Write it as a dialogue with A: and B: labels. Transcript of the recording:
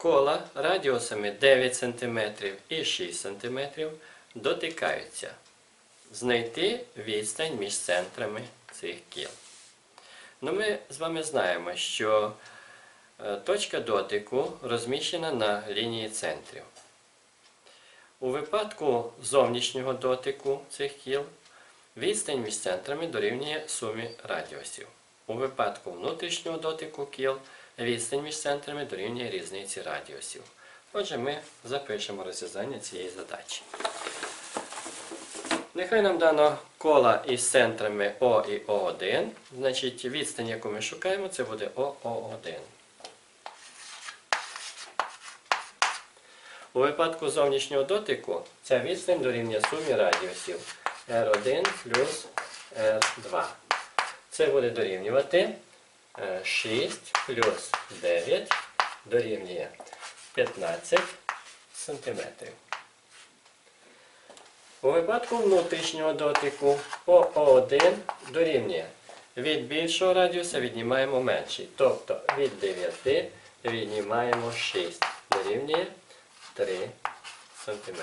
A: кола радіусами 9 см і 6 см дотикаються. Знайти відстань між центрами цих кіл. Ну, ми з вами знаємо, що е, точка дотику розміщена на лінії центрів. У випадку зовнішнього дотику цих кіл відстань між центрами дорівнює сумі радіусів. У випадку внутрішнього дотику кіл відстань між центрами дорівнює різниці радіусів. Отже, ми запишемо розв'язання цієї задачі. Нехай нам дано кола із центрами О і О1. Значить, відстань, яку ми шукаємо, це буде ОО1. У випадку зовнішнього дотику ця відстань дорівнює сумі радіусів R1 плюс R2. Це буде дорівнювати 6 плюс 9 дорівнює 15 сантиметрів. У випадку внутрішнього дотику ОО1 дорівнює від більшого радіуса віднімаємо менший. Тобто від 9 віднімаємо 6 дорівнює 3 см.